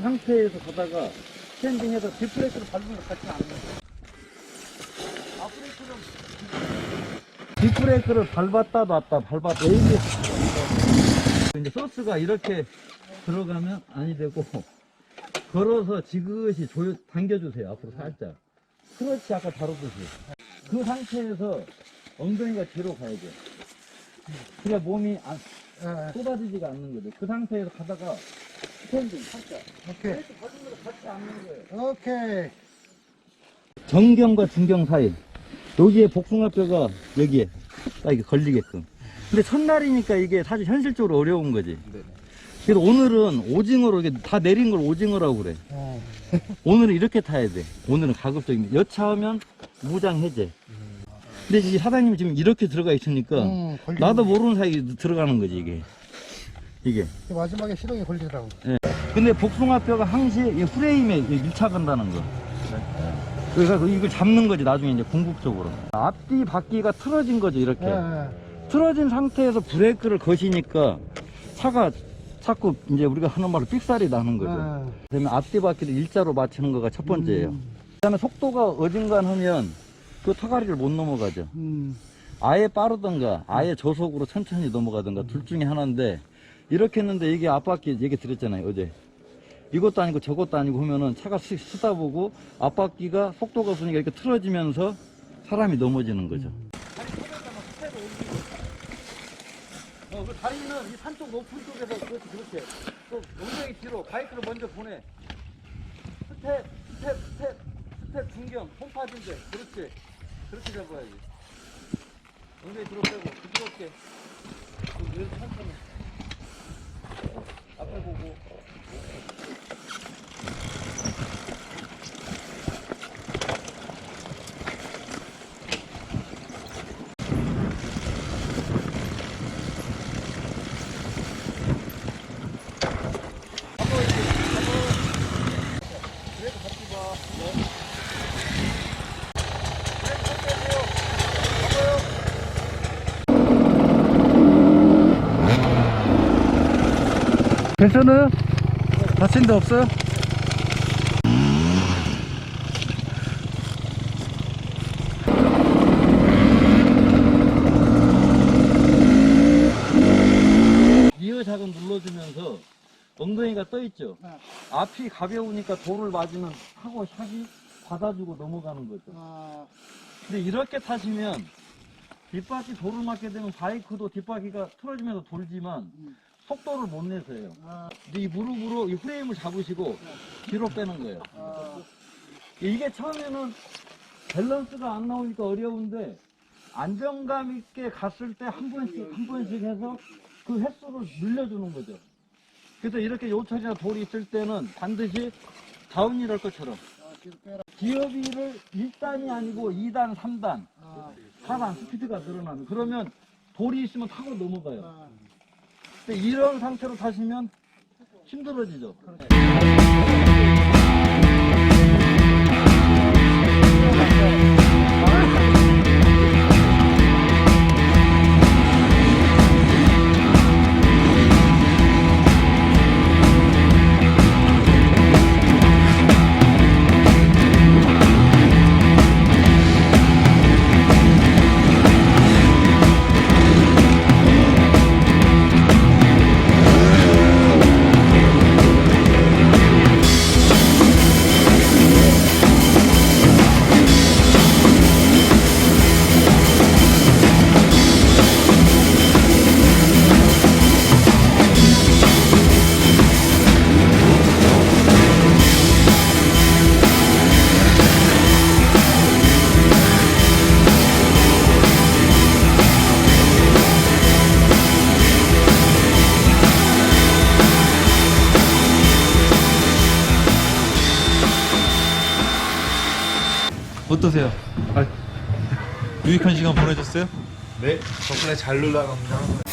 상태에서 가다가 스탠딩해서 뒷브레이크를 밟으면 같이 안 나요. 앞브레이크는 뒷브레이크를 밟았다 놨다 밟았다 ABS 이제 소스가 이렇게 들어가면 아니 되고 걸어서 지그시 조여 당겨주세요 앞으로 살짝. 그렇지 아까 다뤘듯이. 그 상태에서 엉덩이가 뒤로 가야 돼. 그래야 몸이 안, 예, 쏟아지지가 않는 거죠 그 상태에서 가다가 스탠딩 살짝 오케이. 브레이크 밟으면서 같이 앉는 거예요 오케이. 정경과 중경 사이. 여기에 복숭아뼈가 여기에 딱 이게 걸리게끔. 근데 첫날이니까 이게 사실 현실적으로 어려운 거지. 그래서 오늘은 오징어로 이게 다 내린 걸 오징어라고 그래. 어. 오늘은 이렇게 타야 돼. 오늘은 가급적이면. 여차하면 무장 해제. 근데 이 사장님이 지금 이렇게 들어가 있으니까 음, 나도 모르는 사이에 들어가는 거지 이게 이게 거. 마지막에 시동이 걸리더라고. 근데 복숭아뼈가 항시 이 프레임에 밀착한다는 거. 그래서 이걸 잡는 거지 나중에 이제 궁극적으로. 앞뒤 바퀴가 틀어진 거죠 이렇게. 예, 예. 틀어진 상태에서 브레이크를 거시니까 차가 자꾸 이제 우리가 하는 말로 삑살이 나는 거죠. 예. 그러면 앞뒤 바퀴를 일자로 맞추는 거가 첫 번째예요. 음, 그다음에 속도가 어중간하면 그 타가리를 못 넘어가죠. 음. 아예 빠르던가 아예 저속으로 천천히 넘어가던가 둘 중에 하나인데 이렇게 했는데 이게 앞바퀴 얘기 드렸잖아요 어제. 이것도 아니고 저것도 아니고 하면은 차가 스, 쓰다 보고 앞바퀴가 속도가 없으니까 이렇게 틀어지면서 사람이 넘어지는 거죠. 어, 그 다리는 이 산쪽 높은 쪽에서 그렇지 그렇게 또 엉덩이 뒤로 바이크를 먼저 보내. 스텝 스텝 스텝 스텝 중경 홈파진대. 그렇지. 그렇게 잡아야지. 엉덩이 뒤로 빼고 부드럽게. 그 천천히 괜찮아요? 다친 데 없어요? 기어 작은 눌러주면서 엉덩이가 떠 있죠. 네. 앞이 가벼우니까 돌을 맞으면 하고 샥이 받아주고 넘어가는 거죠. 아, 근데 이렇게 타시면 뒷바퀴 돌을 맞게 되면 바이크도 뒷바퀴가 틀어지면서 돌지만 음. 속도를 못 내서요. 아, 근데 이 무릎으로 이 프레임을 잡으시고 뒤로 빼는 거예요. 아, 이게 처음에는 밸런스가 안 나오니까 어려운데 안정감 있게 갔을 때 한 번씩 한 번씩 해서 그 횟수를 늘려주는 거죠. 그래서 이렇게 요철이나 돌이 있을 때는 반드시 다운힐 할 것처럼 아. 기어비를 1단이 아니고 2단, 3단, 아, 4단 스피드가 늘어나면 그러면 돌이 있으면 타고 넘어가요. 이런 상태로 타시면 힘들어지죠. 어떠세요? 아, 유익한 시간 보내셨어요? 네, 덕분에 잘 놀다 갑니다.